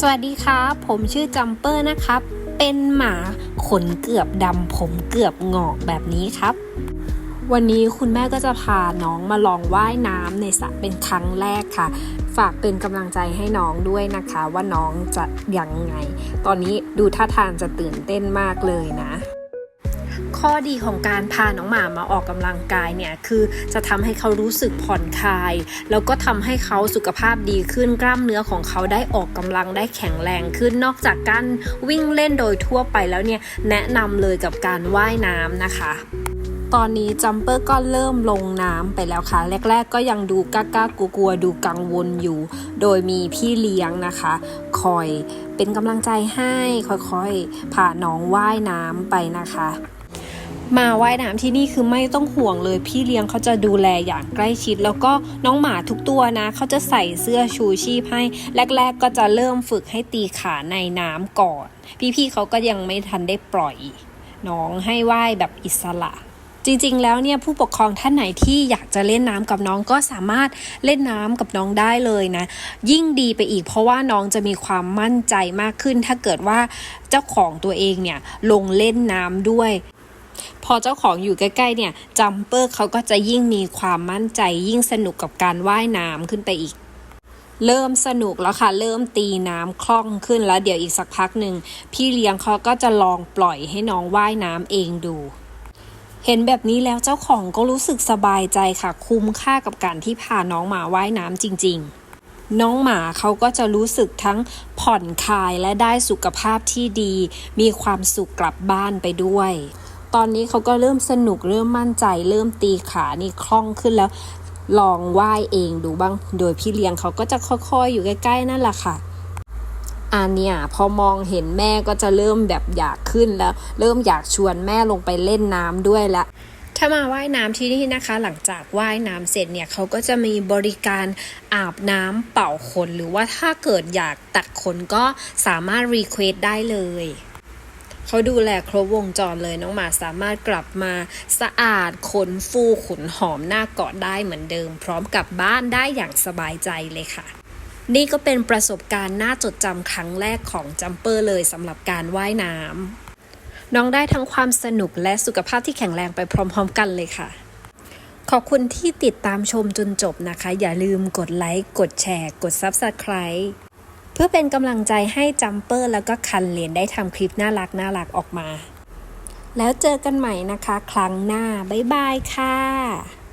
สวัสดีครับผมชื่อจัมเปอร์นะครับ เป็นหมาขนเกือบดำผมเกือบงอกแบบนี้ครับ วันนี้คุณแม่ก็จะพาน้องมาลองว่ายน้ำในสระเป็นครั้งแรกค่ะ ฝากเป็นกำลังใจให้น้องด้วยนะคะ ว่าน้องจะยังไง ตอนนี้ดูท่าทางจะตื่นเต้นมากเลยนะ ข้อดีของการพาน้องหมามาออกกำลังกายเนี่ยคือจะทำให้เขารู้สึกผ่อนคลาย แล้วก็ทำให้เขาสุขภาพดีขึ้นกล้ามเนื้อของเขาได้ออกกำลังได้แข็งแรงขึ้นนอกจากการวิ่งเล่นโดยทั่วไปแล้วเนี่ยแนะนำเลยกับการว่ายน้ำนะคะตอนนี้จัมเปอร์ก็เริ่มลงน้ำไปแล้วค่ะ แรก ๆ ก็ยังดูกล้าๆกลัวๆดูกังวลอยู่ โดยมีพี่เลี้ยงนะคะ คอยเป็นกำลังใจให้ค่อยๆพาน้องว่ายน้ำไปนะคะ มาว่ายน้ำที่นี่คือไม่ต้องห่วงเลย พี่เลี้ยงเขาจะดูแลอย่างใกล้ชิด แล้วก็น้องหมาทุกตัวนะเขาจะใส่เสื้อชูชีพให้ แรก ๆ ก็จะเริ่มฝึกให้ตีขาในน้ำก่อน พี่ๆเขาก็ยังไม่ทันได้ปล่อย น้องให้ว่ายแบบอิสระจริงๆ แล้วเนี่ยผู้ปกครองท่านไหนที่อยากจะเล่นน้ำกับน้องก็สามารถเล่นน้ำกับน้องได้เลยนะ ยิ่งดีไปอีกเพราะว่าน้องจะมีความมั่นใจมากขึ้น ถ้าเกิดว่าเจ้าของตัวเองเนี่ยลงเล่นน้ำด้วย พอเจ้าของอยู่ใกล้ๆเนี่ยจัมเปอร์เขาก็จะยิ่งมีความมั่นใจยิ่งสนุกกับการว่ายน้ำขึ้นไปอีก เริ่มสนุกแล้วค่ะ เริ่มตีน้ำคล่องขึ้นแล้วเดี๋ยวอีกสักพักหนึ่งพี่เลี้ยงเขาก็จะลองปล่อยให้น้องว่ายน้ำเองดูเห็นแบบนี้แล้วเจ้าของก็รู้สึกสบายใจค่ะ คุ้มค่ากับการที่พาน้องหมาว่ายน้ำจริง ๆ น้องหมาเขาก็จะรู้สึกทั้งผ่อนคลายและได้สุขภาพที่ดี มีความสุขกลับบ้านไปด้วย ตอนนี้เขาก็เริ่มสนุกเริ่มมั่นใจ เริ่มตีขานี่คล่องขึ้นแล้ว ลองว่ายเองดูบ้าง โดยพี่เลี้ยงเขาก็จะค่อยๆ อยู่ใกล้ๆนั่นแหละค่ะอันเนี่ยพอมองเห็นแม่ก็จะเริ่มแบบอยากขึ้นแล้ว เริ่มอยากชวนแม่ลงไปเล่นน้ำด้วยละถ้ามาว่ายน้ำที่นี่นะคะ หลังจากว่ายน้ำเสร็จเนี่ยเขาก็จะมีบริการอาบน้ำเป่าขน หรือว่าถ้าเกิดอยากตัดขนก็สามารถรีเควสได้เลย เขาดูแลครบวงจรเลยน้องหมาสามารถกลับมาสะอาดขนฟูขนหอมหน้าเกาะได้เหมือนเดิม พร้อมกลับบ้านได้อย่างสบายใจเลยค่ะนี่ก็เป็นประสบการณ์น่าจดจำครั้งแรกของจัมเปอร์เลยสำหรับการว่ายน้ำน้องได้ทั้งความสนุกและสุขภาพที่แข็งแรงไปพร้อม ๆ กันเลยค่ะ ขอบคุณที่ติดตามชมจนจบนะคะ อย่าลืมกดไลค์ กดแชร์ กด Subscribe เพื่อเป็นกำลังใจให้จัมเปอร์แล้วก็คันเรียนได้ทำคลิปน่ารักน่ารักออกมา แล้วเจอกันใหม่นะคะ ครั้งหน้า บ๊ายบายค่ะ